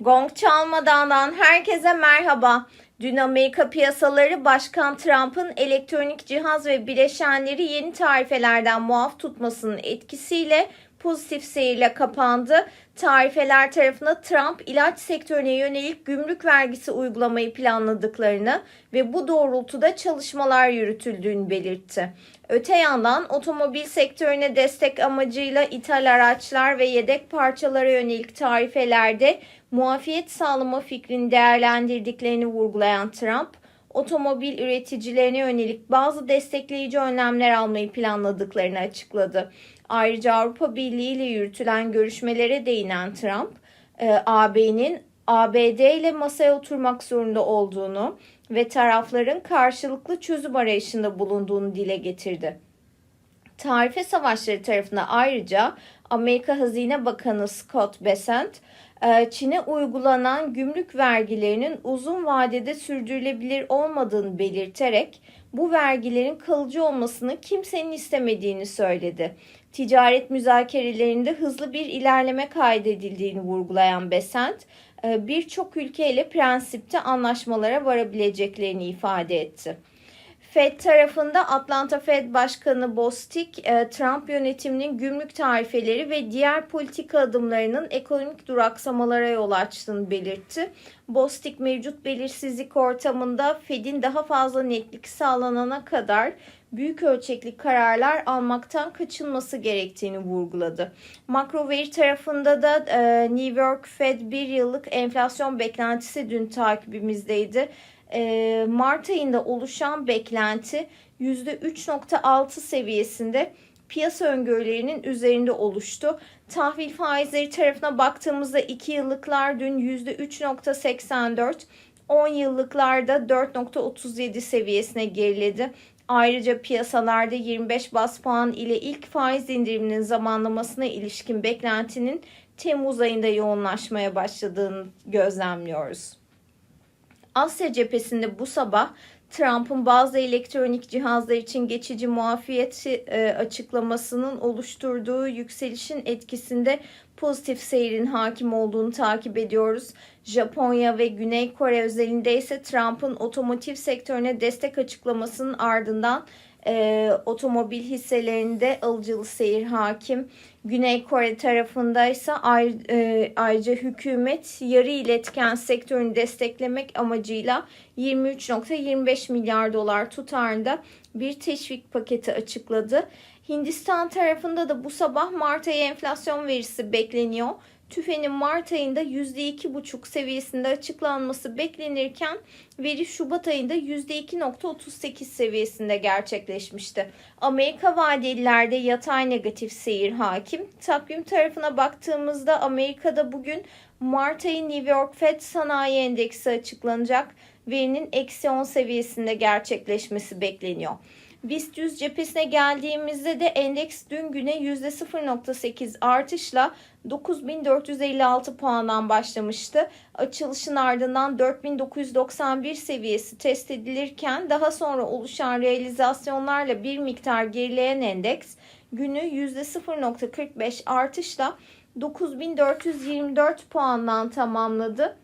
Gong çalmadan herkese merhaba. Dün Amerika piyasaları Başkan Trump'ın elektronik cihaz ve bileşenleri yeni tarifelerden muaf tutmasının etkisiyle pozitif seyirle kapandı. Tarifeler tarafında Trump ilaç sektörüne yönelik gümrük vergisi uygulamayı planladıklarını ve bu doğrultuda çalışmalar yürütüldüğünü belirtti. Öte yandan otomobil sektörüne destek amacıyla ithal araçlar ve yedek parçalara yönelik tarifelerde muafiyet sağlama fikrini değerlendirdiklerini vurgulayan Trump, otomobil üreticilerine yönelik bazı destekleyici önlemler almayı planladıklarını açıkladı. Ayrıca Avrupa Birliği ile yürütülen görüşmelere değinen Trump, e, AB'nin ABD ile masaya oturmak zorunda olduğunu ve tarafların karşılıklı çözüm arayışında bulunduğunu dile getirdi. Tarife savaşları tarafında ayrıca Amerika Hazine Bakanı Scott Bessent, e, Çin'e uygulanan gümrük vergilerinin uzun vadede sürdürülebilir olmadığını belirterek bu vergilerin kalıcı olmasını kimsenin istemediğini söyledi. Ticaret müzakerelerinde hızlı bir ilerleme kaydedildiğini vurgulayan Besant, e, birçok ülkeyle prensipte anlaşmalara varabileceklerini ifade etti. Fed tarafında Atlanta Fed Başkanı Bostic, e, Trump yönetiminin gümrük tarifeleri ve diğer politika adımlarının ekonomik duraksamalara yol açtığını belirtti. Bostic mevcut belirsizlik ortamında Fed'in daha fazla netlik sağlanana kadar büyük ölçekli kararlar almaktan kaçınması gerektiğini vurguladı. Makro veri tarafında da e, New York Fed bir yıllık enflasyon beklentisi dün takibimizdeydi. E, Mart ayında oluşan beklenti %3.6 seviyesinde piyasa öngörülerinin üzerinde oluştu. Tahvil faizleri tarafına baktığımızda 2 yıllıklar dün %3.84, 10 yıllıklarda 4.37 seviyesine geriledi. Ayrıca piyasalarda 25 bas puan ile ilk faiz indiriminin zamanlamasına ilişkin beklentinin Temmuz ayında yoğunlaşmaya başladığını gözlemliyoruz. Asya cephesinde bu sabah Trump'ın bazı elektronik cihazlar için geçici muafiyet e, açıklamasının oluşturduğu yükselişin etkisinde pozitif seyrin hakim olduğunu takip ediyoruz. Japonya ve Güney Kore özelinde ise Trump'ın otomotiv sektörüne destek açıklamasının ardından e, otomobil hisselerinde alıcılı seyir hakim. Güney Kore tarafında ise e, ayrıca hükümet yarı iletken sektörünü desteklemek amacıyla 23.25 milyar dolar tutarında bir teşvik paketi açıkladı. Hindistan tarafında da bu sabah Mart ayı enflasyon verisi bekleniyor. TÜFE'nin Mart ayında %2,5 seviyesinde açıklanması beklenirken veri Şubat ayında %2,38 seviyesinde gerçekleşmişti. Amerika vadelilerde yatay negatif seyir hakim. Takvim tarafına baktığımızda Amerika'da bugün Mart ayı New York Fed Sanayi Endeksi açıklanacak. Verinin eksi 10 seviyesinde gerçekleşmesi bekleniyor. BIST 100 cephesine geldiğimizde de endeks dün güne %0.8 artışla 9456 puandan başlamıştı. Açılışın ardından 4991 seviyesi test edilirken daha sonra oluşan realizasyonlarla bir miktar gerileyen endeks günü %0.45 artışla 9424 puandan tamamladı.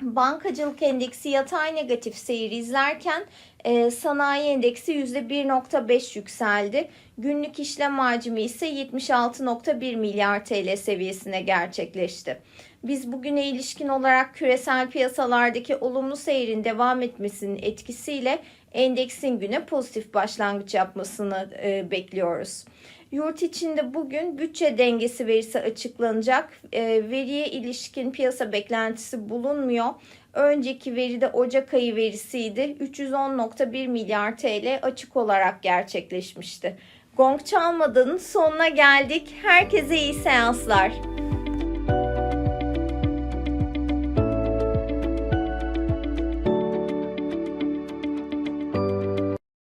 Bankacılık endeksi yatay negatif seyir izlerken e, sanayi endeksi %1.5 yükseldi. Günlük işlem hacmi ise 76.1 milyar TL seviyesine gerçekleşti. Biz bugüne ilişkin olarak küresel piyasalardaki olumlu seyrin devam etmesinin etkisiyle endeksin güne pozitif başlangıç yapmasını e, bekliyoruz. Yurt içinde bugün bütçe dengesi verisi açıklanacak. E, veriye ilişkin piyasa beklentisi bulunmuyor. Önceki veride Ocak ayı verisiydi. 310.1 milyar TL açık olarak gerçekleşmişti. Gong çalmadanın sonuna geldik. Herkese iyi seanslar.